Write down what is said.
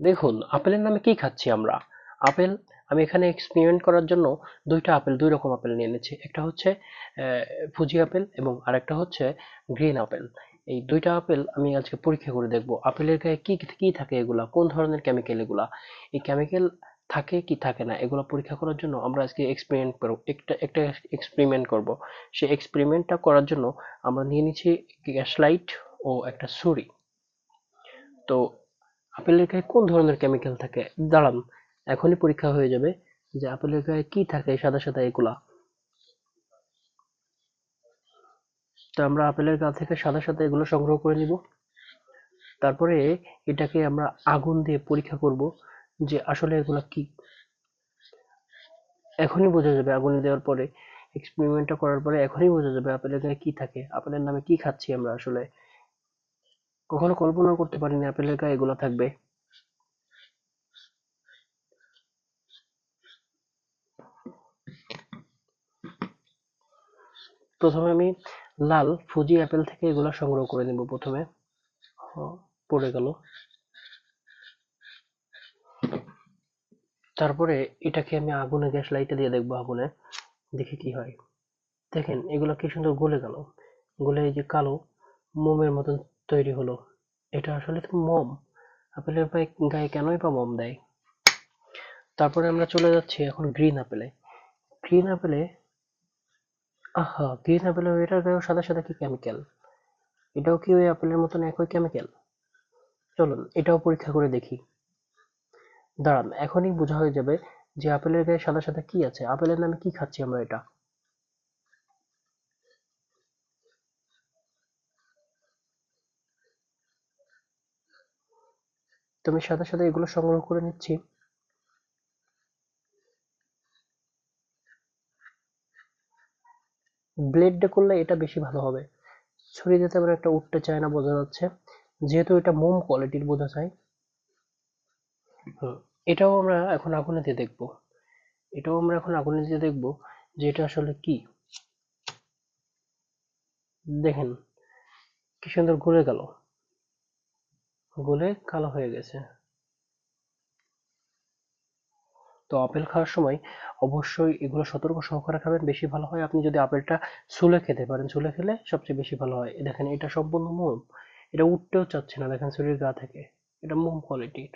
দেখুন, আপেলের নামে কি খাচ্ছি আমরা? আপেল, আমি এখানে এক্সপেরিমেন্ট করার জন্য দুইটা আপেল, দুই রকম আপেল নিয়ে নিয়েছি একটা হচ্ছে ফুজি আপেল এবং আরেকটা হচ্ছে গ্রিন আপেল। এই দুইটা আপেল আমি আজকে পরীক্ষা করে দেখব। আপেলের গায়ে কি কি থাকে এগুলা? কোন ধরনের কেমিক্যাল এগুলা? এই কেমিক্যাল থাকে কি থাকে না এগুলো পরীক্ষা করার জন্য আমরা আজকে এক্সপেরিমেন্ট করব। একটা একটা এক্সপেরিমেন্ট করব। সেই এক্সপেরিমেন্টটা করার জন্য আমরা নিয়ে নিচ্ছি গ্যাস লাইট ও একটা ছুরি। তো আপেলের গায়ে কোন ধরনের কেমিক্যাল থাকে? দাঁড়ান, এখনই পরীক্ষা হয়ে যাবে যে আপেলের গায়ে কি থাকে সাদা সাদা এগুলা। তো আমরা আপেলের গা থেকে সাদা সাদা এগুলো সংগ্রহ করে নিব। তারপরে এটাকে আমরা আগুন দিয়ে পরীক্ষা করব যে আসলে এগুলা কি। এখনই বোঝা যাবে আগুনে দেওয়ার পরে এক্সপেরিমেন্টটা করার পরে এখনই বোঝা যাবে আপেলের গায়ে কি থাকে। আপেলের নামে কি খাচ্ছি আমরা আসলে? কখনো কল্পনা করতে পারিনি আপেলের গায়ে এগুলো থাকবে। প্রথমে আমি লাল ফুজি অ্যাপেল থেকে এগুলো সংগ্রহ করে নেব প্রথমে। পড়ে গেল। তারপরে এটাকে আমি আগুনে গ্যাস লাইটে দিয়ে দেখব আগুনে, দেখি কি হয়। দেখেন, এগুলো কি সুন্দর গলে গেল। গলে এই যে কালো মোমের মতন তৈরি হলো। এটা আসলে তো মোম। আপেলের গায়ে কেনই বা মম দেয়? তারপরে আমরা চলে যাচ্ছি এখন গ্রিন আপেলে। গ্রিন আপেলে, আহা, গ্রিন আপেলে এটার গায়েও সাদা সাদা কি কেমিক্যাল এটাও কি ওই আপেলের মতন একই কেমিক্যাল চলুন, এটাও পরীক্ষা করে দেখি। দাঁড়ান, এখনই বোঝা হয়ে যাবে যে আপেলের গায়ে সাদা সাদা কি আছে। আপেলের নামে কি খাচ্ছি আমরা এটা? তো আমি সাদা সাদা এগুলো সংগ্রহ করে নিচ্ছি। ব্লেড দিয়ে করলে এটা বেশি ভালো হবে। ছুরি দিয়ে তেমন একটা উঠতে চায় না বোঝা যাচ্ছে। যেহেতু এটা মোম কোয়ালিটির বোঝা যায়। হুম, এটাও আমরা এখন আগুনে দিয়ে দেখব। এটাও আমরা এখন আগুনে দিয়ে দেখব যে এটা আসলে কি। দেখেন কি সুন্দর গলে গেল। গলে কালো হয়ে গেছে। তো আপেল খাওয়ার সময় অবশ্যই এগুলো সতর্ক সহকারে খাবেন। বেশি ভালো হয় আপনি যদি আপেলটা ছুলে খেতে পারেন। ছুলে খেলে সবচেয়ে বেশি ভালো হয়। দেখেন এটা সম্পূর্ণ মোম। এটা উঠতেও চাচ্ছে না। দেখেন শরীর গা থেকে। এটা মোম কোয়ালিটির